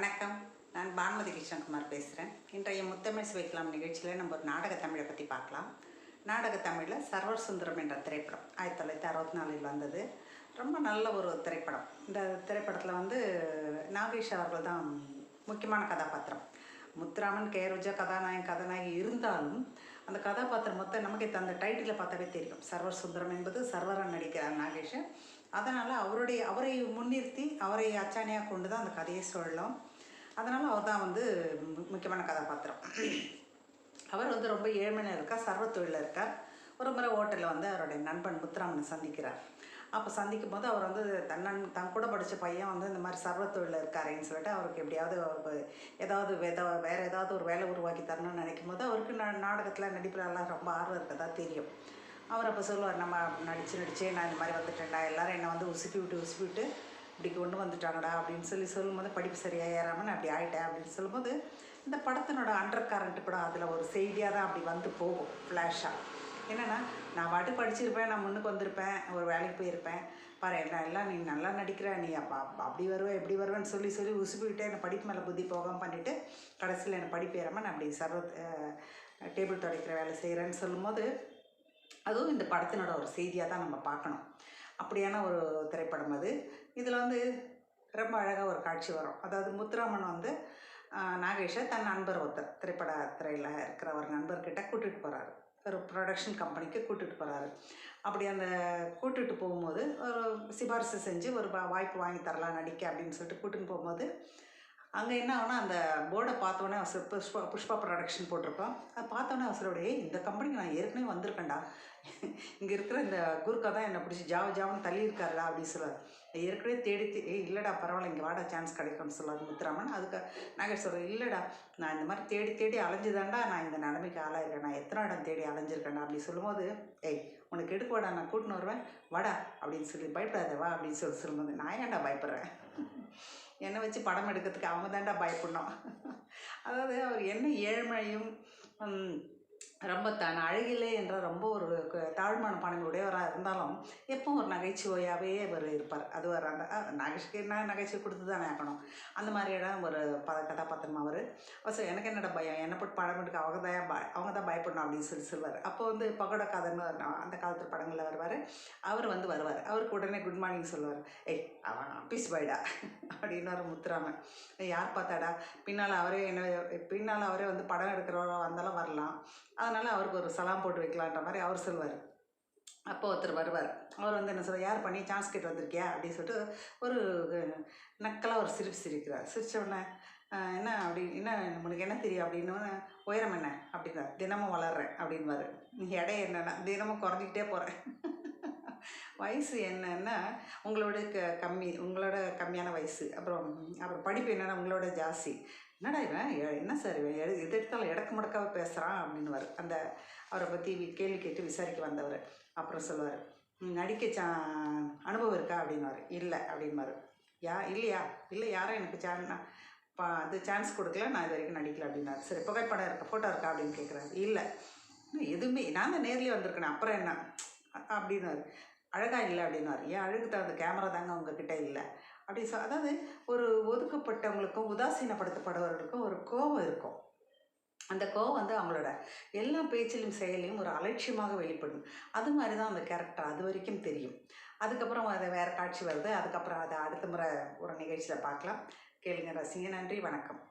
வணக்கம். நான் பானுமதி கிருஷ்ணகுமார் பேசுகிறேன் இன்றைய முத்தமிழ் சுவைக்கலாம் நிகழ்ச்சியில் நம்ம ஒரு நாடக தமிழை பற்றி பார்க்கலாம். நாடக தமிழில் சர்வர் சுந்தரம் என்ற திரைப்படம் ஆயிரத்தி தொள்ளாயிரத்தி அறுபத்தி நாலில் வந்தது. ரொம்ப நல்ல ஒரு திரைப்படம். இந்த திரைப்படத்தில் வந்து நாகேஷ் அவர்கள் தான் முக்கியமான கதாபாத்திரம். முத்துராமன் கேரோஜா கதாநாயகன் கதாநாயகி இருந்தாலும் அந்த கதாபாத்திரம் மொத்தம் நமக்கு அந்த டைட்டிலை பார்த்தாவே தெரியும். சர்வர் சுந்தரம் என்பது சர்வரன் நடிக்கிறார் நாகேஷன். அதனால் அவருடைய அவரை முன்னிறுத்தி அவரை அச்சாணியாக கொண்டு தான் அந்த கதையை சொல்லலாம். அதனால் அவர் தான் வந்து முக்கியமான கதாபாத்திரம். அவர் வந்து ரொம்ப ஏழ்மையாக இருக்கார் சர்வ தொழிலில் இருக்கார். ஒரு முறை ஹோட்டலில் வந்து அவருடைய நண்பன் முத்துராமனை சந்திக்கிறார். அப்போ சந்திக்கும் போது அவர் வந்து தன்னன் தன் கூட படித்த பையன் வந்து இந்த மாதிரி சர்வ தொழிலில் இருக்காருன்னு சொல்லிட்டு அவருக்கு எப்படியாவது அவருக்கு ஏதாவது வேத வேறு ஏதாவது ஒரு வேலை உருவாக்கி தரணும்னு நினைக்கும் போது அவருக்கு நா நாடகத்தில் நடிப்புல எல்லாம் ரொம்ப ஆர்வம் இருக்கதா தெரியும். அவர் அப்போ சொல்லுவார் நம்ம நடித்து நடிச்சே நான் இந்த மாதிரி வந்துட்டேன்டா. எல்லாரும் என்னை வந்து உசுப்பி விட்டு உசுப்பி விட்டு இப்படி கொண்டு வந்துட்டாங்கடா அப்படின்னு சொல்லி சொல்லும்போது படிப்பு சரியாக ஏறாமல் நான் அப்படி ஆகிட்டேன் அப்படின்னு சொல்லும்போது இந்த படத்தினோட அண்டர் கரண்ட் கூட அதில் ஒரு செய்தியாக தான் அப்படி வந்து போகும் ஃப்ளாஷாக என்னென்னா நான் பாட்டு படிச்சிருப்பேன் நான் முன்னுக்கு வந்திருப்பேன் ஒரு வேலைக்கு போயிருப்பேன். பாரு என்ன எல்லாம் நீ நல்லா நடிக்கிற நீ அப்போ அப்படி வருவேன் இப்படி வருவேன்னு சொல்லி சொல்லி உசுப்பிக்கிட்டே என்னை படிப்பு மேலே புத்தி போகாமல் பண்ணிவிட்டு கடைசியில் என்னை படிப்பு ஏறாமல் நான் அப்படி சர்வ டேபிள் துடைக்கிற வேலை செய்கிறேன்னு சொல்லும்போது அதுவும் இந்த படத்தினோட ஒரு செய்தியாக தான் நம்ம பார்க்கணும். அப்படியான ஒரு திரைப்படம் அது. இதில் வந்து ரொம்ப அழகாக ஒரு காட்சி வரும். அதாவது முத்துராமன் வந்து நாகேஷை தன் நண்பர் ஒருத்தர் திரைப்பட துறையில் இருக்கிற ஒரு நண்பர்கிட்ட கூட்டிகிட்டு போகிறாரு ஒரு ப்ரொடக்ஷன் கம்பெனிக்கு கூட்டிகிட்டு போகிறாரு அப்படி அந்த கூட்டிகிட்டு போகும்போது ஒரு சிபாரிசு செஞ்சு ஒரு வா- வாய்ப்பு வாங்கி தரலாம் நடிக்க அப்படின்னு சொல்லிட்டு கூட்டின்னு போகும்போது அங்கே என்ன ஆகுனா அந்த போர்டை பார்த்தோன்னே அவசர புஷ்பா புஷ்பா ப்ரொடக்ஷன் போட்டிருக்கோம் அதை பார்த்தோன்னே அவசரோட "ஏய், இந்த கம்பெனிக்கு நான் ஏற்கனவே வந்திருக்கேன்டா. இங்கே இருக்கிற இந்த குருக்கா தான் என்னை பிடிச்சி ஜாவ ஜாவன்னு தள்ளி இருக்காருடா அப்படின்னு சொல்லுவார். ஏற்கனவே தேடி தே ஏய் இல்லைடா பரவாயில்ல இங்கே வாடா சான்ஸ் கிடைக்கும்னு சொல்லுவார் முத்துராமன். அதுக்கு நாகேஷ் சொல்கிறேன் இல்லைடா நான் இந்த மாதிரி தேடி தேடி அலைஞ்சுதான்டா நான் இந்த நிலைமைக்கு ஆளாயிருக்கேன். நான் எத்தனை இடம் தேடி அலைஞ்சிருக்கேன்டா அப்படின்னு சொல்லும்போது ஏய் உனக்கு எடுக்க வாடா நான் கூட்டின்னு வருவேன். வாடா அப்படின்னு சொல்லி பயப்படாத வா அப்படின்னு சொல்லி சொல்லும்போது நான் ஏன்டா பயப்படுறேன்? என்னை வச்சு படம் எடுக்கிறதுக்கு அவங்க தான்டா பயப்படணும். அதாவது அவர் என்ன ஏழ்மையும் ரொம்ப தன் அழகிலே என்ற ரொம்ப ஒரு தாழ்மான பணங்களுடையவராக இருந்தாலும் எப்போ ஒரு நகைச்சுவையாகவே அவர் இருப்பார். அது ஒரு அந்த நகைச்சுக்கு என்ன நகைச்சுவை கொடுத்து தானே ஆகணும். அந்த மாதிரியான ஒரு ப கதாபாத்திரம் அவர். ஸோ எனக்கு என்னடா பயம்? என்னை போட்டு படம் எடுக்க அவங்க தான் அவங்க தான் பயப்படணும் அப்படின்னு சொல்லி சொல்லுவார். அப்போ வந்து பகோட கதைன்னு அந்த காலத்து படங்களில் வருவார். அவர் வந்து வருவார். அவருக்கு உடனே குட் மார்னிங் சொல்லுவார். ஏய் அவன் ஆஃபீஸ் பாய்டா அப்படின்னு ஒரு முத்துராமன். யார் பார்த்தாடா? பின்னால் அவரே என்ன பின்னால் அவரே வந்து படம் எடுக்கிறவராக வந்தாலும் வரலாம். அதனால் அவருக்கு ஒரு சலாம் போட்டு வைக்கலான்ற மாதிரி அவர் சொல்லுவார். அப்போ ஒருத்தர் வருவார். அவர் வந்து என்ன சொல்ல யார் பண்ணி சான்ஸ் கேட்டு வந்திருக்கியா? அப்படின்னு சொல்லிட்டு ஒரு நக்கலாக ஒரு சிரிப்பு சிரிக்கிறார். சிரிச்ச என்ன அப்படி என்ன உனக்கு என்ன தெரியும்? அப்படின்னு உயரம் என்ன? அப்படின்னா தினமும் வளர்றேன் அப்படின்வாரு எடை என்னென்னா தினமும் குறைஞ்சிக்கிட்டே போகிறேன் வயசு என்னன்னா உங்களோட க கம்மி உங்களோட கம்மியான வயசு. அப்புறம் அப்புறம் படிப்பு என்னென்னா உங்களோட ஜாஸ்தி. என்னடா இவன்? என்ன சார் இவன்? எது எது எடுத்தாலும் இடக்கு முடக்காக பேசுகிறான் அப்படின்னுவார். அந்த அவரை பற்றி கேள்வி கேட்டு விசாரிக்க வந்தவர். அப்புறம் சொல்லுவார் நடிக்க சா அனுபவம் இருக்கா? அப்படின்னுவார். இல்லை அப்படின்பாரு யா இல்லையா? இல்லை யாரும் எனக்கு சான் பா அது சான்ஸ் கொடுக்கல. நான் இது வரைக்கும் நடிக்கல அப்படின்னாரு சரி புகைப்படம் இருக்கா? ஃபோட்டோ இருக்கா? அப்படின்னு கேட்குறாரு இல்லை. எதுவுமே நான் தான் நேர்லேயே வந்திருக்கேன். அப்புறம் என்ன? அ- அழகாக இல்லை அப்படின்னாரு ஏன் அழகு தகுந்த கேமரா தாங்க உங்ககிட்ட இல்லை? அப்படி சொ அதாவது ஒரு ஒதுக்கப்பட்டவங்களுக்கும் உதாசீனப்படுத்தப்படுறவர்களுக்கும் ஒரு கோபம் இருக்கும். அந்த கோவம் வந்து அவங்களோட எல்லா பேச்சிலும் செயலையும் ஒரு அலட்சியமாக வெளிப்படும். அது மாதிரி தான் அந்த கேரக்டர் அது வரைக்கும் தெரியும். அதுக்கப்புறம் அது வேறு காட்சி வருது. அதுக்கப்புறம் அதை அடுத்த முறை ஒரு நிகழ்ச்சியில் பார்க்கலாம். கேளுங்க ரசிங்க நன்றி. வணக்கம்.